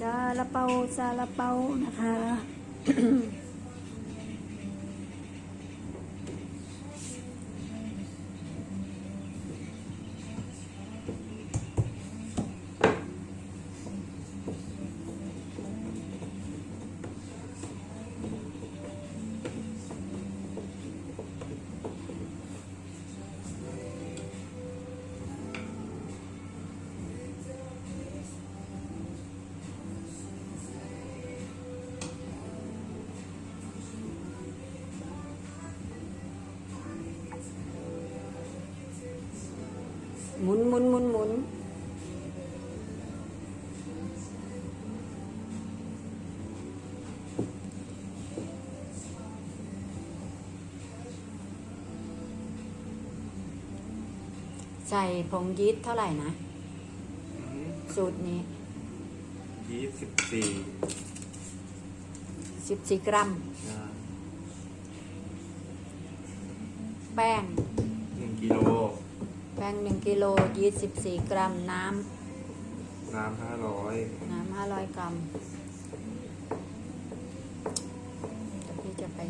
ซาลาเปาซาลาเปานะคะ หมุนหมุนหมุนหมุนใส่ผงยีสต์เท่าไหร่นะ สูตรนี้ยี่สิบสี่14กรัม แป้งหนึ่งกิโลแป้ ง1กิโลยีสต์14กรัม น้น้ำห้าร้อยำ น้ำ500 กรัมเดี๋ยวพี่จะไป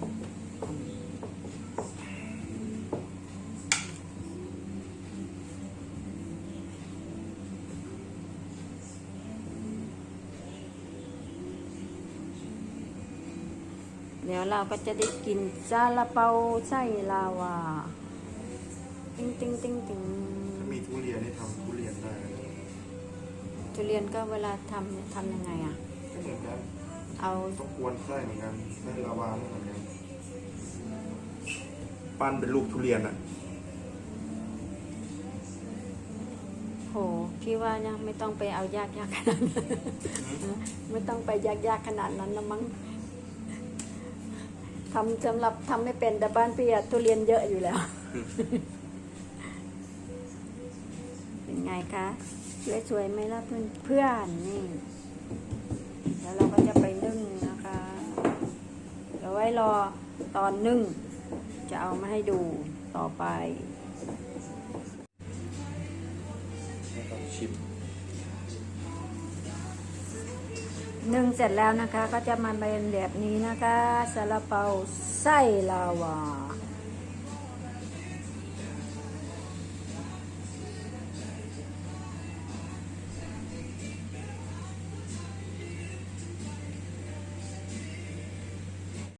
เดี๋ยวเราก็จะได้กินซาลาเปาไส้ลาวา ติ้งติ้งติ้งติ้ง ทุเรียนก็เวลาทำเนี่ยทำยังไงอะก็เหมือนกันเอาต้องกวนไส้เหมือนกันไส้ลาวาเหมือนกันปั้นเป็นลูกทุเรียนอะโหพี่ว่ายังไม่ต้องไปเอายากยากขนาดนั้นไม่ต้องไปยากยากขนาดนั้นนะมั้งทำสำหรับทำไม่เป็นแต่บ้านพี่อะทุเรียนเยอะอยู่แล้ว เป็นไงคะ สวยๆไหมล่ะเพื่อนเพื่อนนี่แล้วเราก็จะไปนึ่งนะคะเดี๋ยวไว้รอตอนนึ่ง จะเอามาให้ดูต่อไปให้ต้องชิมนึ่งเสร็จแล้วนะคะก็จะมาเป็นแบบนี้นะคะซาลาเปาไส้ลาวา